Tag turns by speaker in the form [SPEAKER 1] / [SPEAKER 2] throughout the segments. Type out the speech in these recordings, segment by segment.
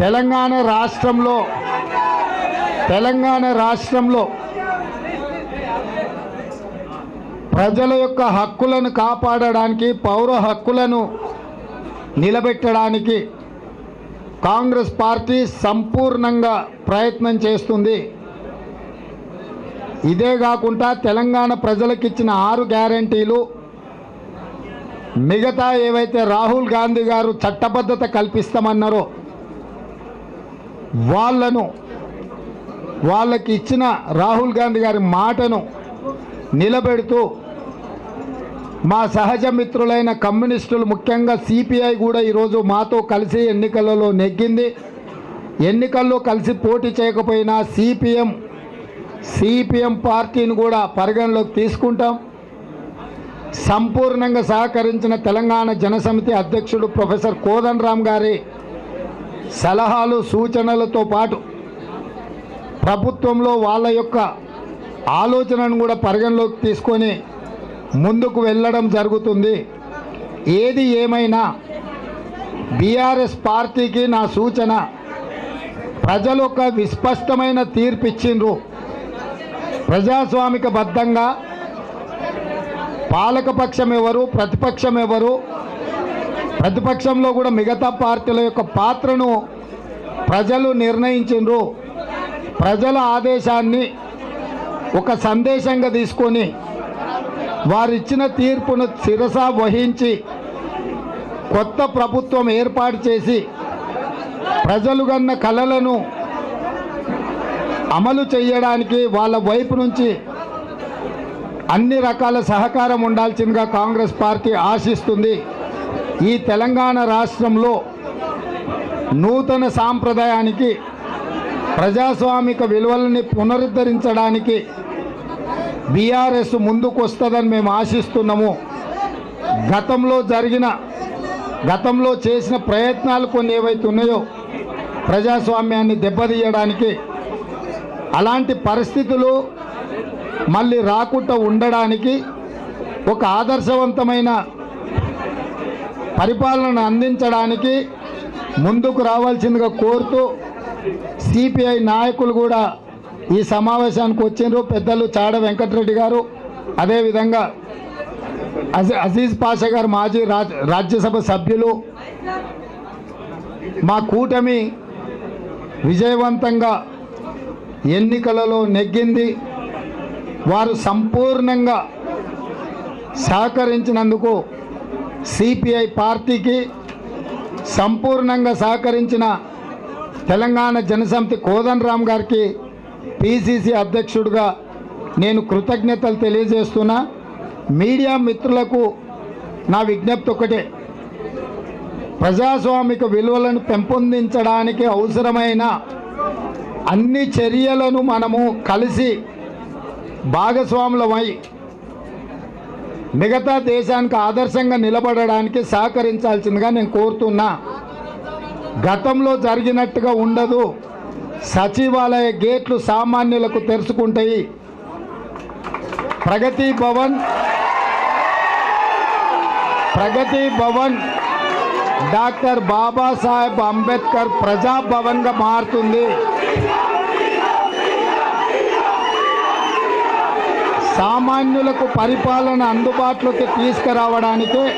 [SPEAKER 1] తెలంగాణ రాష్ట్రంలో తెలంగాణ రాష్ట్రంలో ప్రజల యొక్క హక్కులను కాపాడడానికి పౌర హక్కులను నిలబెట్టడానికి కాంగ్రెస్ పార్టీ సంపూర్ణంగా ప్రయత్నం చేస్తుంది. ఇదే కాకుండా తెలంగాణ ప్రజలకు ఇచ్చిన ఆరు గ్యారంటీలు మిగతా ఏవైతే రాహుల్ గాంధీ గారు చట్టబద్ధత కల్పిస్తామన్నారో వాళ్ళను వాళ్ళకి ఇచ్చిన రాహుల్ గాంధీ గారి మాటను నిలబెడుతూ మా సహజ మిత్రులైన కమ్యూనిస్టులు ముఖ్యంగా సిపిఐ కూడా ఈరోజు మాతో కలిసి ఎన్నికలలో నెగ్గింది. ఎన్నికల్లో కలిసి పోటీ చేయకపోయినా సిపిఎం సిపిఎం పార్టీని కూడా పరిగణలోకి తీసుకుంటాం. సంపూర్ణంగా సహకరించిన తెలంగాణ జనసమితి అధ్యక్షుడు ప్రొఫెసర్ కోదండరామ్ గారి సలహాలు సూచనలతో పాటు ప్రభుత్వంలో వాళ్ళ యొక్క ఆలోచనను కూడా పరిగణలోకి తీసుకొని ముందుకు వెళ్ళడం జరుగుతుంది. ఏది ఏమైనా బీఆర్ఎస్ పార్టీకి నా సూచన ప్రజలు ఒక విస్పష్టమైన తీర్పు ఇచ్చిండ్రు. ప్రజాస్వామిక బద్ధంగా పాలకపక్షం ఎవరు ప్రతిపక్షం ఎవరు ప్రతిపక్షంలో కూడా మిగతా పార్టీల యొక్క పాత్రను ప్రజలు నిర్ణయించిండ్రు. ప్రజల ఆదేశాన్ని ఒక సందేశంగా తీసుకొని వారిచ్చిన తీర్పును శిరస వహించి కొత్త ప్రభుత్వం ఏర్పాటు చేసి ప్రజలు కన్న కళలను అమలు చేయడానికి వాళ్ళ వైపు నుంచి అన్ని రకాల సహకారం ఉండాల్సిందిగా కాంగ్రెస్ పార్టీ ఆశిస్తుంది. ఈ తెలంగాణ రాష్ట్రంలో నూతన సాంప్రదాయానికి ప్రజాస్వామిక విలువలని పునరుద్ధరించడానికి బీఆర్ఎస్ ముందుకు వస్తుందని మేము ఆశిస్తున్నాము. గతంలో జరిగిన గతంలో చేసిన ప్రయత్నాలు కొన్ని ఏవైతే ఉన్నాయో ప్రజాస్వామ్యాన్ని దెబ్బతీయడానికి అలాంటి పరిస్థితులు మళ్ళీ రాకుండా ఉండడానికి ఒక ఆదర్శవంతమైన పరిపాలనను అందించడానికి ముందుకు రావాల్సిందిగా కోరుతూ సిపిఐ నాయకులు కూడా ఈ సమావేశానికి వచ్చిండ్రు. పెద్దలు చాడ వెంకటరెడ్డి గారు అదేవిధంగా అజీ- అజీజ్ పాషా గారు మాజీ రాజ్ రాజ్యసభ సభ్యులు మా కూటమి విజయవంతంగా ఎన్నికలలో నెగ్గింది. వారు సంపూర్ణంగా సహకరించినందుకు సిపిఐ పార్టీకి సంపూర్ణంగా సహకరించిన తెలంగాణ జనసమితి కోదన్ రామ్ గారికి పిసిసి అధ్యక్షుడిగా నేను కృతజ్ఞతలు తెలియజేస్తున్నా. మీడియా మిత్రులకు నా విజ్ఞప్తి ఒకటే. ప్రజాస్వామిక విలువలను పెంపొందించడానికి అవసరమైన అన్ని చర్యలను మనము కలిసి భాగస్వాములమై మిగతా దేశానికి ఆదర్శంగా నిలబడడానికి సహకరించాల్సిందిగా నేను కోరుతున్నా. గతంలో జరిగినట్టుగా ఉండదు. సచివాలయ గేట్లు సామాన్యులకు తెరుచుకుంటాయి. ప్రగతి భవన్ ప్రగతి భవన్ డాక్టర్ బాబాసాహెబ్ అంబేద్కర్ ప్రజాభవన్గా మారుతుంది. సామాన్యులకు పరిపాలన అందుబాటులోకి తీసుకురావడానికి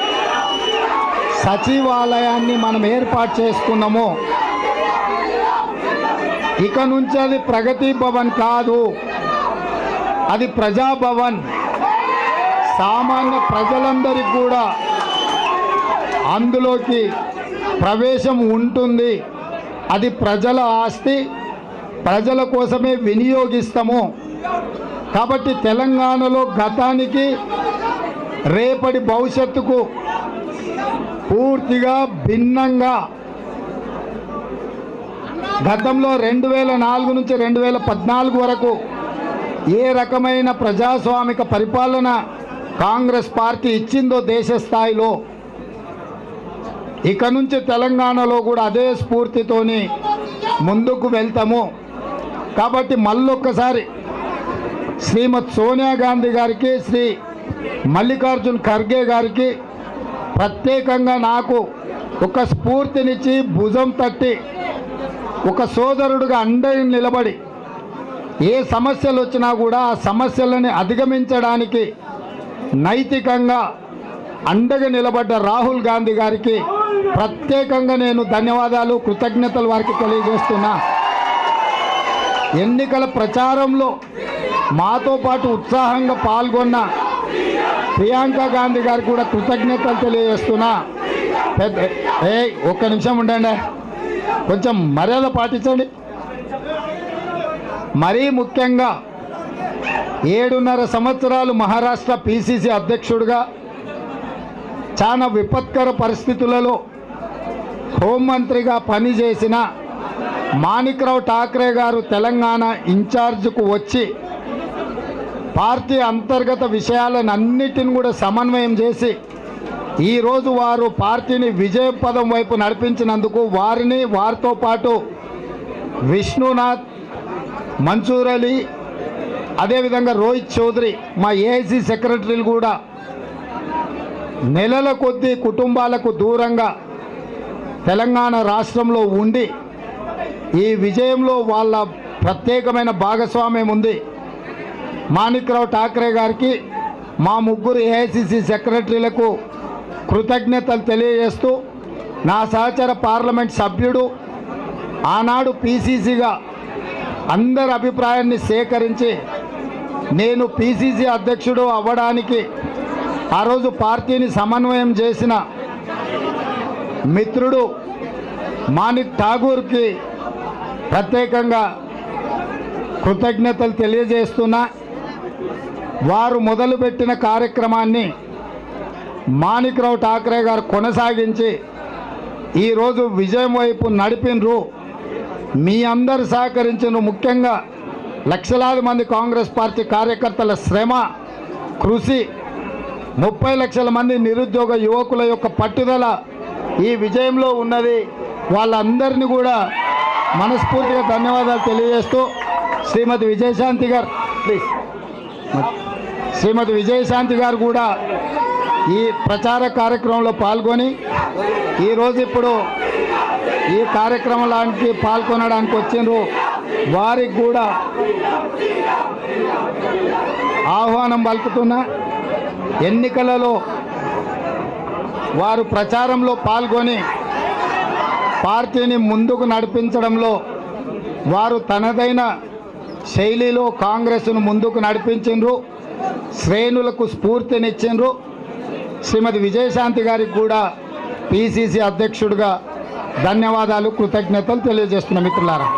[SPEAKER 1] సచివాలయాన్ని మనం ఏర్పాటు చేసుకున్నాము. ఇక నుంచి అది ప్రగతి భవన్ కాదు. అది ప్రజాభవన్. సామాన్య ప్రజలందరికీ కూడా అందులోకి ప్రవేశం ఉంటుంది. అది ప్రజల ఆస్తి. ప్రజల కోసమే వినియోగిస్తాము. కాబట్టి తెలంగాణలో గతానికి రేపటి భవిష్యత్తుకు పూర్తిగా భిన్నంగా గతంలో రెండు వేల నాలుగు నుంచి రెండు వేల పద్నాలుగు వరకు ఏ రకమైన ప్రజాస్వామిక పరిపాలన కాంగ్రెస్ పార్టీ ఇచ్చిందో దేశ స్థాయిలో ఇక నుంచి తెలంగాణలో కూడా అదే స్ఫూర్తితోని ముందుకు వెళ్తాము. కాబట్టి మళ్ళొక్కసారి శ్రీమతి సోనియా గాంధీ గారికి శ్రీ మల్లికార్జున్ ఖర్గే గారికి ప్రత్యేకంగా నాకు ఒక స్ఫూర్తినిచ్చి భుజం తట్టి ఒక సోదరుడుగా అండని నిలబడి ఏ సమస్యలు వచ్చినా కూడా ఆ సమస్యలని అధిగమించడానికి నైతికంగా అండగా నిలబడ్డ రాహుల్ గాంధీ గారికి ప్రత్యేకంగా నేను ధన్యవాదాలు కృతజ్ఞతలు వారికి తెలియజేస్తున్నా. ఎన్నికల ప్రచారంలో మాతో పాటు ఉత్సాహంగా పాల్గొన్న ప్రియాంక గాంధీ గారికి కూడా కృతజ్ఞతలు తెలియజేస్తున్నా. పెద్ద ఏ ఒక్క నిమిషం ఉండండి. కొంచెం మర్యాద పాటించండి. మరీ ముఖ్యంగా ఏడున్నర సంవత్సరాలు మహారాష్ట్ర పిసిసి అధ్యక్షుడిగా చాలా విపత్కర పరిస్థితులలో హోంమంత్రిగా పనిచేసిన మాణిక్రావు ఠాక్రే గారు తెలంగాణ ఇన్ఛార్జ్కు వచ్చి పార్టీ అంతర్గత విషయాలను అన్నిటిని కూడా సమన్వయం చేసి ఈరోజు వారు పార్టీని విజయపదం వైపు నడిపించినందుకు వారిని వారితో పాటు విష్ణునాథ్ మన్సూర్ అలీ అదేవిధంగా రోహిత్ చౌదరి మా ఏఐసీ సెక్రటరీలు కూడా నెలల కొద్దీ కుటుంబాలకు దూరంగా తెలంగాణ రాష్ట్రంలో ఉండి ఈ విజయంలో వాళ్ళ ప్రత్యేకమైన భాగస్వామ్యం ఉంది. మాణిక్రావు ఠాక్రే గారికి మా ముగ్గురు ఏఐసిసి సెక్రటరీలకు కృతజ్ఞతలు తెలియజేస్తూ నా సహచర పార్లమెంట్ సభ్యుడు ఆనాడు పీసీసీగా అందరి అభిప్రాయాన్ని సేకరించి నేను పీసీసీ అధ్యక్షుడు అవ్వడానికి ఆ రోజు పార్టీని సమన్వయం చేసిన మిత్రుడు మాణిక్ ఠాగూర్కి ప్రత్యేకంగా కృతజ్ఞతలు తెలియజేస్తున్నా. వారు మొదలుపెట్టిన కార్యక్రమాన్ని మాణిక్రావు ఠాక్రే గారు కొనసాగించి ఈరోజు విజయం వైపు నడిపినరు. మీ అందరు సహకరించిన ముఖ్యంగా లక్షలాది మంది కాంగ్రెస్ పార్టీ కార్యకర్తల శ్రమ కృషి ముప్పై లక్షల మంది నిరుద్యోగ యువకుల యొక్క పట్టుదల ఈ విజయంలో ఉన్నది. వాళ్ళందరినీ కూడా మనస్ఫూర్తిగా ధన్యవాదాలు తెలియజేస్తూ శ్రీమతి విజయశాంతి గారు ప్లీజ్. శ్రీమతి విజయశాంతి గారు కూడా ఈ ప్రచార కార్యక్రమంలో పాల్గొని ఈరోజు ఇప్పుడు ఈ కార్యక్రమానికి పాల్గొనడానికి వచ్చిండ్రు. వారికి కూడా ఆహ్వానం పలుకుతున్నా. ఎన్నికలలో వారు ప్రచారంలో పాల్గొని పార్టీని ముందుకు నడిపించడంలో వారు తనదైన శైలిలో కాంగ్రెస్ను ముందుకు నడిపించిండ్రు. శ్రేణులకు స్ఫూర్తినిచ్చిండ్రు. శ్రీమతి విజయశాంతి గారికి కూడా పిసిసి అధ్యక్షుడిగా ధన్యవాదాలు కృతజ్ఞతలు తెలియజేస్తున్న మిత్రులారా.